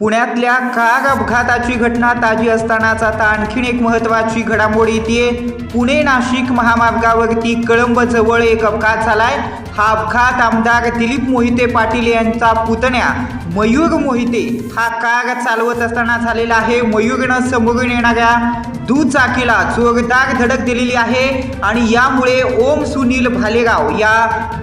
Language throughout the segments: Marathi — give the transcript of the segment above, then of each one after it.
पुण्यातल्या कार अपघाताची घटना ताजी असतानाच आता आणखीन एक महत्त्वाची घडामोड येते पुणे नाशिक महामार्गावरती कळंब जवळ एक अपघात झालाय. हा अपघात आमदार दिलीप मोहिते पाटील यांचा पुतण्या मयूर मोहिते हा कार चालवत असताना झालेला आहे. मयूरनं समोरून येणाऱ्या दुचाकीला जोरदार धडक दिलेली आहे आणि यामुळे ओम सुनील भालेराव या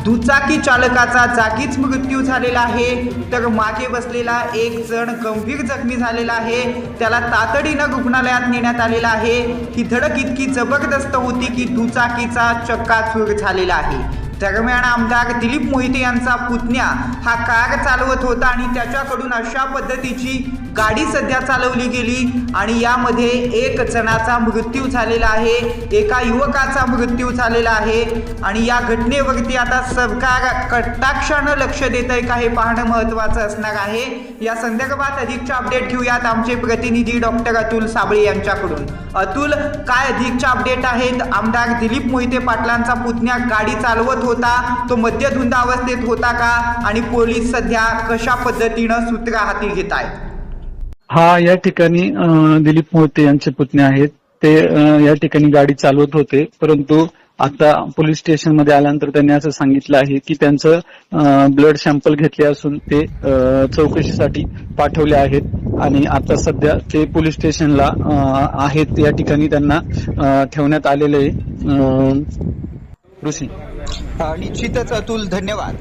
दुचाकी चालकाचा जागीच मृत्यू झालेला आहे. तर मागे बसलेला एक जण गंभीर जखमी झालेला आहे. त्याला तातडीनं रुग्णालयात नेण्यात आलेला आहे. ही धडक इतकी जबरदस्त होती की दुचाकीचा चक्काचूर झालेला आहे. दरम्यान आमदार दिलीप मोहिते यांचा पुतण्या हा कार चालवत होता आणि त्याच्याकडून अशा पद्धतीची गाडी सध्या चालवली गेली आणि यामध्ये एक जणाचा मृत्यू झालेला आहे एका युवकाचा मृत्यू झालेला आहे आणि या घटनेवरती आता सरकार कटाक्षानं लक्ष देत आहे का हे पाहणं महत्त्वाचं असणार आहे. या संदर्भात अधिकचे अपडेट घेऊयात आमचे प्रतिनिधी डॉक्टर अतुल साबळे यांच्याकडून. अतुल काय अधिकचे अपडेट आहेत? आमदार दिलीप मोहिते पाटलांचा पुतण्या गाडी चालवत होता तो मद्यधुंद अवस्थेत होता का? आणि पोलीस सध्या कशा पद्धतीनं सूत्र हाती घेत आहेत हा या ठिकाणी दिलीप मोहिते यांचे पुतणे आहेत. ते या ठिकाणी गाडी चालवत होते. परंतु आता पोलीस स्टेशनमध्ये आल्यानंतर त्यांनी असं सांगितलं आहे की त्यांचं ब्लड सॅम्पल घेतले असून ते चौकशीसाठी पाठवले आहेत. आणि आता सध्या ते पोलीस स्टेशनला आहेत. या ठिकाणी त्यांना ठेवण्यात आलेले आहे. अं, ऋषी निश्चितच अतुल धन्यवाद.